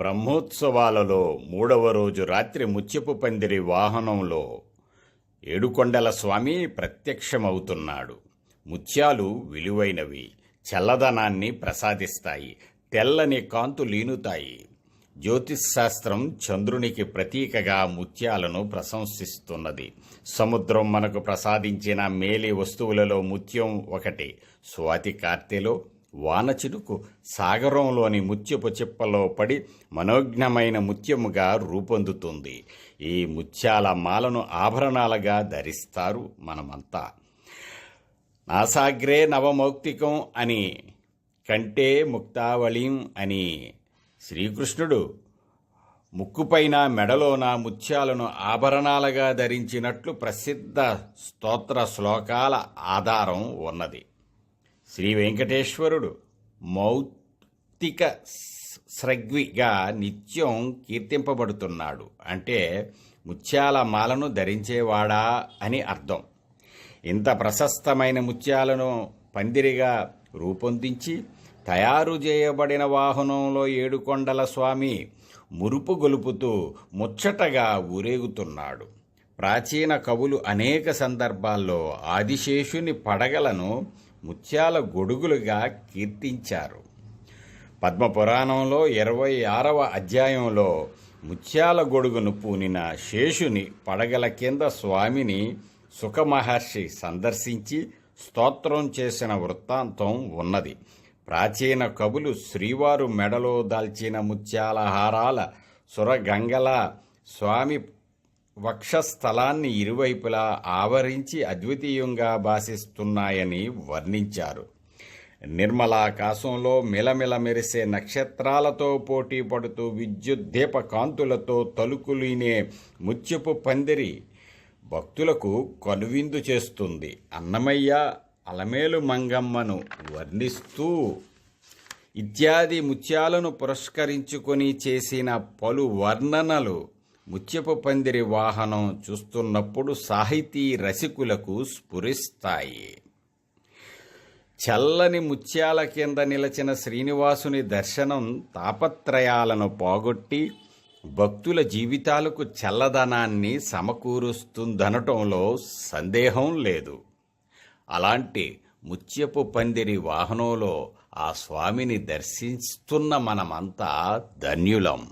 బ్రహ్మోత్సవాలలో మూడవ రోజు రాత్రి ముత్యపు పందిరి వాహనంలో ఏడుకొండల స్వామి ప్రత్యక్షమవుతున్నాడు. ముత్యాలు విలువైనవి చల్లదనాన్ని ప్రసాదిస్తాయి తెల్లని కాంతు లీనుతాయి. జ్యోతిశాస్త్రం చంద్రునికి ప్రతీకగా ముత్యాలను ప్రశంసిస్తున్నది. సముద్రం మనకు ప్రసాదించిన మేలి వస్తువులలో ముత్యం ఒకటి స్వాతి కార్తెలో వానచినుకు సాగరంలోని ముత్యపు చిప్పలో పడి మనోజ్ఞమైన ముత్యముగా రూపొందుతుంది. ఈ ముత్యాల మాలను ఆభరణాలుగా ధరిస్తారు మనమంతా. నాసాగ్రే నవమౌక్తికం అని కంటే ముక్తావళిం అని శ్రీకృష్ణుడు ముక్కుపైన మెడలోన ముత్యాలను ఆభరణాలుగా ధరించినట్లు ప్రసిద్ధ స్తోత్ర శ్లోకాల ఆధారం ఉన్నది. శ్రీ వెంకటేశ్వరుడు మౌక్తిక స్రగ్విగా నిత్యం కీర్తింపబడుతున్నాడు. అంటే ముత్యాల మాలను ధరించేవాడా అని అర్థం. ఇంత ప్రశస్తమైన ముత్యాలను పందిరిగా రూపొందించి తయారు చేయబడిన వాహనంలో ఏడుకొండల స్వామి మురుపు గొలుపుతూ ముచ్చటగా ఊరేగుతున్నాడు. ప్రాచీన కవులు అనేక సందర్భాల్లో ఆదిశేషుని పడగలను ముత్యాల గొడుగులుగా కీర్తించారు. పద్మపురాణంలో ఇరవై ఆరవ అధ్యాయంలో ముత్యాల గొడుగును పూనిన శేషుని పడగల కింద స్వామిని సుఖమహర్షి సందర్శించి స్తోత్రం చేసిన వృత్తాంతం ఉన్నది. ప్రాచీన కవులు శ్రీవారు మెడలో దాల్చిన ముత్యాల హారాల సురగంగల స్వామి వక్షస్థలాన్ని ఇరువైపులా ఆవరించి అద్వితీయంగా భాసిస్తున్నాయని వర్ణించారు. నిర్మలాకాశంలో మిలమిల మెరిసే నక్షత్రాలతో పోటీ పడుతూ విద్యుద్దీప కాంతులతో తలుకులీనే ముత్యపు పందిరి భక్తులకు కనువిందు చేస్తుంది. అన్నమయ్య అలమేలు మంగమ్మను వర్ణిస్తూ ఇత్యాది ముత్యాలను పురస్కరించుకొని చేసిన పలు వర్ణనలు ముత్యపు పందిరి వాహనం చూస్తున్నప్పుడు సాహితీ రసికులకు స్ఫురిస్తాయి. చల్లని ముత్యాల కింద నిలచిన శ్రీనివాసుని దర్శనం తాపత్రయాలను పోగొట్టి భక్తుల జీవితాలకు చల్లదనాన్ని సమకూరుస్తుందనటంలో సందేహం లేదు. అలాంటి ముత్యపు పందిరి వాహనంలో ఆ స్వామిని దర్శిస్తున్న మనమంతా ధన్యులం.